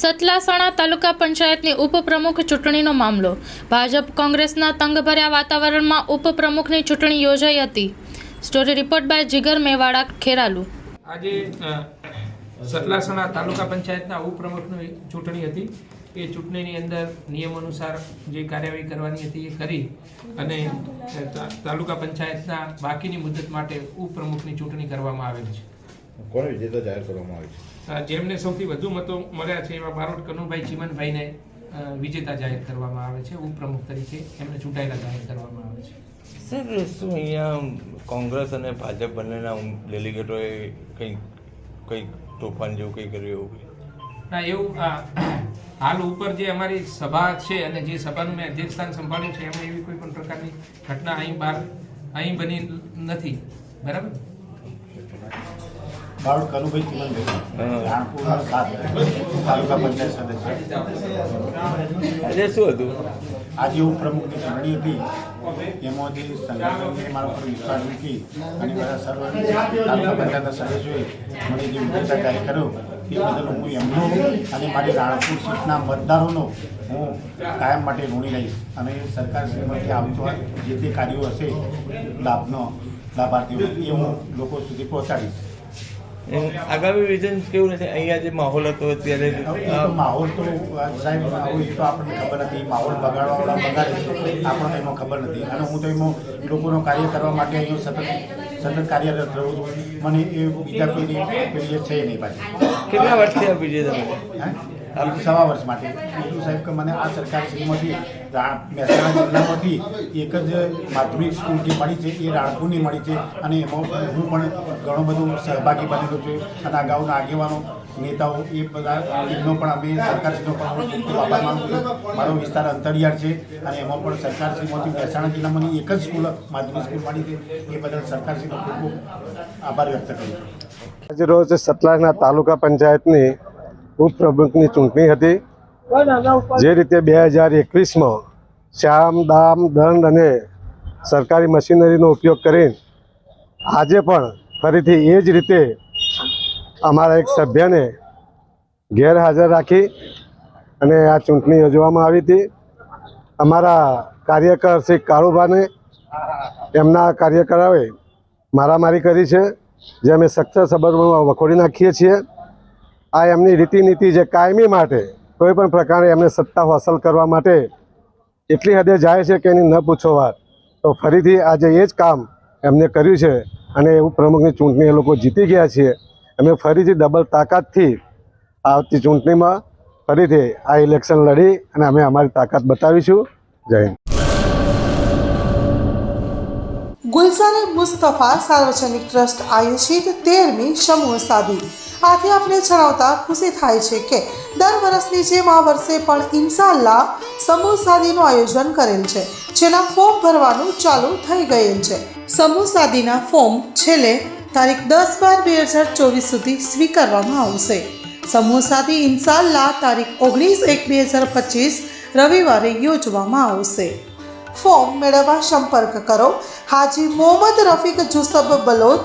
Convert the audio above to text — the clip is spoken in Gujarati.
સતલાસણા તાલુકા પંચાયતની ઉપપ્રમુખ ચૂંટણીનો મામલો. ભાજપ કોંગ્રેસના તંગભર્યા વાતાવરણમાં ઉપપ્રમુખની ચૂંટણી યોજાઈ હતી. Story report by Jigar Mevada, Kheralu. આજે સતલાસણા તાલુકા પંચાયતના ઉપપ્રમુખની ચૂંટણી હતી. એ ચૂંટણીની અંદર નિયમ અનુસાર જે કાર્યવાહી કરવાની હતી એ કરી અને તાલુકા પંચાયતના બાકીની મુદત માટે ઉપપ્રમુખની ચૂંટણી કરવામાં આવેલી છે. કોને વિજેતા જાહેર કરવામાં આવે છે? જેમને સૌથી વધુ મતો મળ્યા છે એવા બારોટ કનુભાઈ ચીમનભાઈને વિજેતા જાહેર કરવામાં આવે છે ઉપપ્રમુખ તરીકે એમને ચૂંટાયેલા જાહેર કરવામાં આવે છે. સર શું અહીંયા કોંગ્રેસ અને ભાજપ બંનેના ડેલિગેટોએ કંઈક કંઈક તોફાન જેવું કંઈ કર્યું એવું ના એવું હાલ ઉપર જે અમારી સભા છે અને જે સભાનું મેં અધ્યક્ષસ્થાન સંભાળ્યું છે એમાં એવી કોઈ પણ પ્રકારની ઘટના અહીં બહાર અહીં બની નથી. બરાબર? બારોટ કનુભાઈ ચીમનભાઈ રાણપુરના સાત તાલુકા પંચાયત સદસ્ય. આજે શું હતું? આજે ઉપપ્રમુખની ચૂંટણી હતી. એમાંથી સંગઠનને મારા પર વિશ્વાસ મૂકી અને બધા સર્વ તાલુકા પંચાયતના સદસ્યોએ મને જે વિજેતા જાહેર કર્યો એ બદલ હું એમનો અને મારી રાણપુર સીટના મતદારોનો હું કાયમ માટે ઋણી રહીશ. અને સરકાર શ્રીમાંથી આવતો જે તે કાર્યો હશે લાભનો લાભાર્થીઓ એ હું લોકો સુધી પહોંચાડીશ. આગામી વિઝન કેવું નથી? અહીંયા જે માહોલ હતો અત્યારે માહોલ તો સાહેબ આવું તો આપણને ખબર નથી. માહોલ બગાડવાવાળા બગાડે આપણને એમાં ખબર નથી. અને હું તો એમાં લોકોનો કાર્ય કરવા માટે અહીંયા સતત સતત કાર્યરત રહું છું. મને એ બીજા પેઢી પેઢી છે નહીં પાછી. કેટલા વર્ષથી આપી છે તમે? હે? સવા વર્ષ માટે. બીજું સાહેબ કે મને આ સરકાર શ્રીમાંથી રા- મહેસાણા જિલ્લામાંથી એક જ માધ્યમિક સ્કૂલ જે મળી છે, એ રાણપુરની મળી છે અને એમાં હું પણ ઘણો બધો સહભાગી બનેલો છું અને અગાઉના આગેવાનો, નેતાઓ, એ બધા એમનો પણ અમે સરકારશ્રીનો પણ આભાર માનું છું. મારો વિસ્તાર અંતરિયાળ છે અને એમાં પણ સરકારશ્રીમાંથી મહેસાણા જિલ્લામાંની એક જ સ્કૂલ, માધ્યમિક સ્કૂલ મળી છે. એ બદલ સરકારશ્રીનો ખૂબ ખૂબ આભાર વ્યક્ત કરું છું. આજે રોજ સતલાજના તાલુકા પંચાયતની ઉપપ્રમુખની ચૂંટણી હતી. જે રીતે બે હજાર એકવીસમાં શ્યામ દામ દંડ અને સરકારી મશીનરીનો ઉપયોગ કરીને આજે પણ ફરીથી એ જ રીતે અમારા એક સભ્યને ગેરહાજર રાખી અને આ ચૂંટણી યોજવામાં આવી હતી. અમારા કાર્યકર શ્રી કાળુભાને એમના કાર્યકરોએ મારામારી કરી છે જે અમે સખ્ત સબરમાં વખોડી નાખીએ છીએ. આ એમની રીતિનીતિ જે કાયમી માટે, કોઈ પણ પ્રકારે એમને સત્તા હાંસલ કરવા માટે એટલી હદે જાય છે કે એની ન પૂછો વાત. તો ફરીથી આજે એ જ કામ એમને કર્યું છે અને એવું પ્રમુખની ચૂંટણી એ લોકો જીતી ગયા છીએ. અમે ફરીથી ડબલ તાકાતથી આવતી ચૂંટણીમાં ફરીથી આ ઇલેક્શન લડી અને અમે અમારી તાકાત બતાવીશું. જય ગુલઝારે મુસ્તફા સાર્વજનિક ટ્રસ્ટ આયોજિત તેરમી સમૂહ સાદી આથી આપણે જણાવતા ખુશી થાય છે કે દર વર્ષની જેમ આ વર્ષે પણ ઇન્શાલ્લાહ સમૂહ સાદીનું આયોજન કરેલ છે, જેના ફોર્મ ભરવાનું ચાલુ થઈ ગયેલ છે. સમૂહ સાદીના ફોર્મ છેલ્લે તારીખ દસ બાર બે હજાર ચોવીસ સુધી સ્વીકારવામાં આવશે. સમૂહ સાદી ઇન્શાલ્લાહ તારીખ ઓગણીસ એક બે હજાર પચીસ રવિવારે યોજવામાં આવશે. ફોર્મ મેળવવા સંપર્ક કરો. હાજી મોહમ્મદ રફીક જુસબ બલોચ